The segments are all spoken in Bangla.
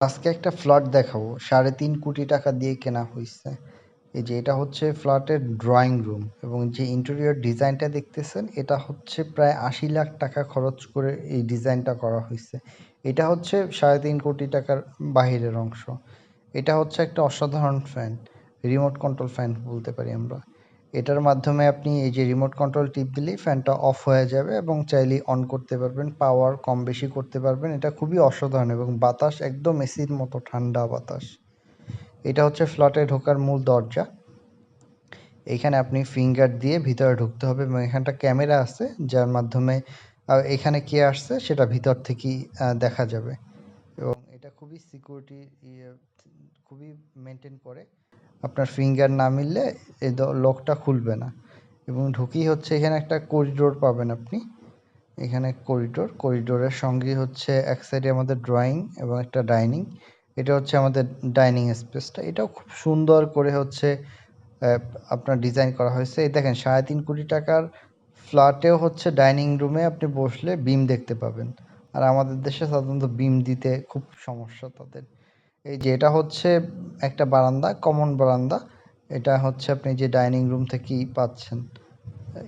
আজকে একটা ফ্ল্যাট দেখাবো। সাড়ে তিন কোটি টাকা দিয়ে কেনা হয়েছে এই যে এটা হচ্ছে ফ্ল্যাটের ড্রয়িং রুম এবং যে ইন্টেরিয়র ডিজাইনটা দেখতেছেন, এটা হচ্ছে প্রায় আশি লাখ টাকা খরচ করে এই ডিজাইনটা করা হয়েছে এটা হচ্ছে সাড়ে তিন কোটি টাকার বাহিরের অংশ। এটা হচ্ছে একটা অসাধারণ ফ্যান রিমোট কন্ট্রোল ফ্যান বলতে পারি আমরা। এটার মাধ্যমে আপনি এই যে রিমোট কন্ট্রোল টিপ দিলেই ফ্যানটা অফ হয়ে যাবে এবং চাইলেই অন করতে পারবেন পাওয়ার কম বেশি করতে পারবেন। এটা খুবই অসাধারণ এবং বাতাস একদম এসির মতো ঠান্ডা বাতাস। এটা হচ্ছে ফ্ল্যাটে ঢোকার মূল দরজা। এখানে আপনি ফিঙ্গার দিয়ে ভিতরে ঢুকতে হবে এবং এখানটা ক্যামেরা আছে যার মাধ্যমে এখানে কে আসছে সেটা ভিতর থেকেই দেখা যাবে। এবং এটা খুবই সিকিউরিটি ইয়ে, খুবই মেনটেন করে। আপনার ফিঙ্গার না মিললে এই লকটা খুলবে না। এবং ঢুকেই হচ্ছে এখানে একটা করিডোর পাবেন আপনি। এখানে করিডোর করিডোরের সঙ্গে হচ্ছে এক সাইডে আমাদের ড্রয়িং এবং একটা ডাইনিং এটা হচ্ছে আমাদের ডাইনিং স্পেসটা এটাও খুব সুন্দর করে হচ্ছে আপনার ডিজাইন করা হয়েছে। এই দেখেন, সাড়ে তিন কোটি টাকার ফ্ল্যাটেও হচ্ছে ডাইনিং রুমে আপনি বসলে বিম দেখতে পাবেন। আর আমাদের দেশে সাধারণত বিম দিতে খুব সমস্যা তাদের। এই যে এটা হচ্ছে একটা বারান্দা কমন বারান্দা। এটা হচ্ছে আপনি যে ডাইনিং রুম থেকেই পাচ্ছেন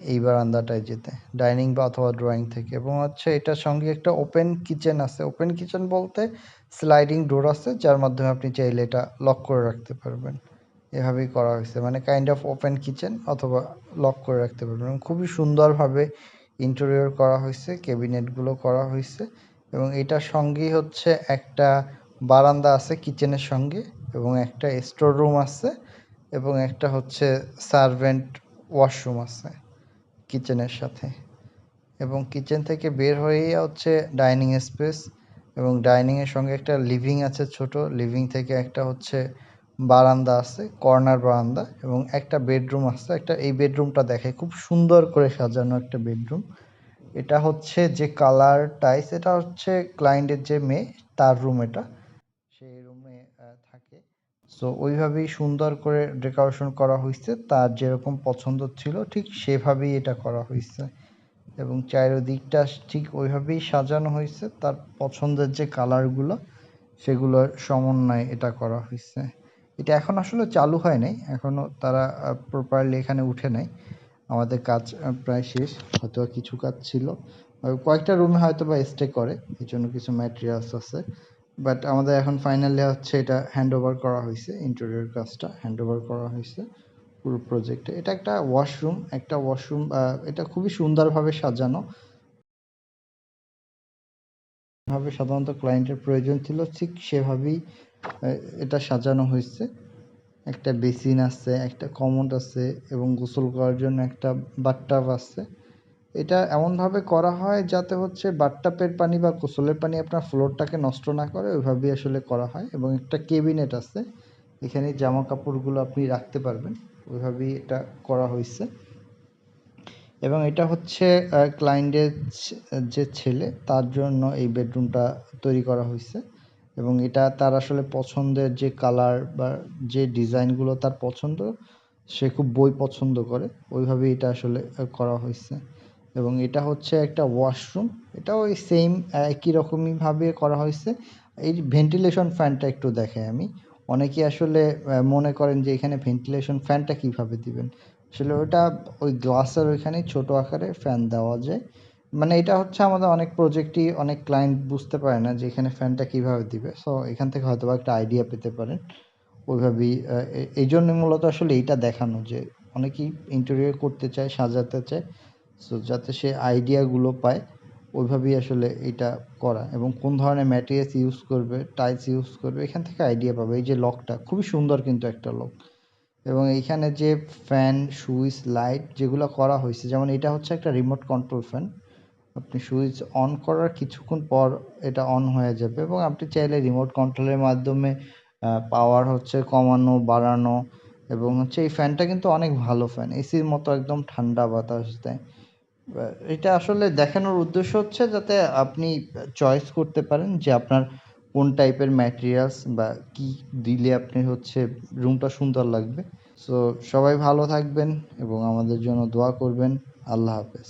এই বারান্দাটায় যেতে ডাইনিং বা অথবা ড্রয়িং থেকে। এবং হচ্ছে এটার সঙ্গে একটা ওপেন কিচেন আছে। ওপেন কিচেন বলতে স্লাইডিং ডোর আছে, যার মাধ্যমে আপনি চাইলে এটা লক করে রাখতে পারবেন। এভাবেই করা হয়েছে। মানে কাইন্ড অফ ওপেন কিচেন অথবা লক করে রাখতে পারবেন। খুবই সুন্দরভাবে ইন্টেরিয়র করা হয়েছে ক্যাবিনেটগুলো করা হয়েছে। এবং এটার সঙ্গেই হচ্ছে একটা বারান্দা আছে কিচেনের সঙ্গে এবং একটা স্টোর রুম আছে এবং একটা হচ্ছে সার্ভেন্ট ওয়াশরুম আছে কিচেনের সাথে। এবং কিচেন থেকে বের হয়েই হচ্ছে ডাইনিং স্পেস এবং ডাইনিংয়ের সঙ্গে একটা লিভিং আছে ছোট, লিভিং থেকে একটা হচ্ছে বারান্দা আছে, কর্নার বারান্দা এবং একটা বেডরুম আছে। একটা এই বেডরুমটা দেখে খুব সুন্দর করে সাজানো একটা বেডরুম। এটা হচ্ছে যে কালার টাইস, এটা হচ্ছে ক্লায়েন্টের যে মেয়ে, তার রুম এটা। সো ওইভাবেই সুন্দর করে ডেকোরেশন করা হয়েছে তার যেরকম পছন্দ ছিল, ঠিক সেভাবেই এটা করা হয়েছে এবং চারিদিকটা ঠিক ওইভাবেই সাজানো হয়েছে তার পছন্দের যে কালারগুলো সেগুলোর সমন্বয়ে এটা করা হয়েছে এটা এখন আসলে চালু হয় নাই। এখনও তারা প্রপারলি এখানে উঠে নাই। আমাদের কাজ প্রায় শেষ। হয়তো কিছু কাজ ছিল। কয়েকটা রুমে হয়তো বা স্টে করে। এই জন্য কিছু ম্যাটেরিয়ালস আছে। বাট আমাদের এখন ফাইনালি হচ্ছে এটা হ্যান্ড ওভার করা হয়েছে ইন্টেরিয়র কাজটা হ্যান্ড ওভার করা হয়েছে, পুরো প্রজেক্টে এটা একটা ওয়াশরুম একটা ওয়াশরুম এটা খুবই সুন্দরভাবে সাজানো। ভাবে সাধারণত ক্লায়েন্টের প্রয়োজন ছিল, ঠিক সেভাবেই এটা সাজানো হয়েছে। একটা বেসিন আছে, একটা কমোড আছে এবং গোসল করার জন্য একটা বাথটাব আছে। এটা এমনভাবে করা হয় যাতে হচ্ছে বাথটাবের পানি বা গোসলের পানি আপনার ফ্লোরটাকে নষ্ট না করে ওইভাবেই আসলে করা হয় এবং একটা কেবিনেট আছে। এখানে জামা কাপড়গুলো আপনি রাখতে পারবেন। ওইভাবেই এটা করা হয়েছে এবং এটা হচ্ছে ক্লায়েন্টের যে ছেলে, তার জন্য এই বেডরুমটা তৈরি করা হয়েছে এবং এটা তার আসলে পছন্দের যে কালার বা যে ডিজাইনগুলো তার পছন্দ, সে খুব বই পছন্দ করে। ওইভাবেই এটা আসলে করা হয়েছে এবং এটা হচ্ছে একটা ওয়াশরুম এটাও ওই সেম একই রকমইভাবে করা হয়েছে। এই ভেন্টিলেশন ফ্যানটা একটু দেখে আমি। অনেকে আসলে মনে করেন যে এখানে ভেন্টিলেশন ফ্যানটা কীভাবে দিবেন? আসলে ওটা ওই গ্লাসের ওইখানে ছোট আকারে ফ্যান দেওয়া যায়। মানে এটা হচ্ছে আমাদের অনেক প্রজেক্টই অনেক ক্লায়েন্ট বুঝতে পারে না যে এখানে ফ্যানটা কীভাবে দিবে। সো এখান থেকে হয়তো একটা আইডিয়া পেতে পারেন। ওইভাবেই এই জন্য মূলত আসলে এইটা দেখানো যে অনেকেই ইন্টেরিয়র করতে চায়, সাজাতে চায়। সো যাতে সে আইডিয়াগুলো পায়, ওইভাবেই আসলে এটা করা এবং কোন ধরনের ম্যাটেরিয়ালস ইউজ করবে টাইলস ইউজ করবে, এখান থেকে আইডিয়া পাবে। এই যে লকটা, খুবই সুন্দর কিন্তু একটা লক। এবং এইখানে যে ফ্যান সুইচ লাইট যেগুলো করা হয়েছে, যেমন এটা হচ্ছে একটা রিমোট কন্ট্রোল ফ্যান আপনি সুইচ অন করার কিছুক্ষণ পর এটা অন হয়ে যাবে এবং আপনি চাইলে রিমোট কন্ট্রোলের মাধ্যমে পাওয়ার হচ্ছে কমানো, বাড়ানো এবং হচ্ছে এই ফ্যানটা কিন্তু অনেক ভালো ফ্যান এসির মতো একদম ঠান্ডা বাতাস দেয়। এটা আসলে দেখানোর উদ্দেশ্য হচ্ছে যাতে আপনি চয়েস করতে পারেন যে আপনার কোন টাইপের ম্যাটেরিয়ালস বা কি দিলে আপনি হচ্ছে রুমটা সুন্দর লাগবে। সো সবাই ভালো থাকবেন এবং আমাদের জন্য দোয়া করবেন। আল্লাহ হাফেজ।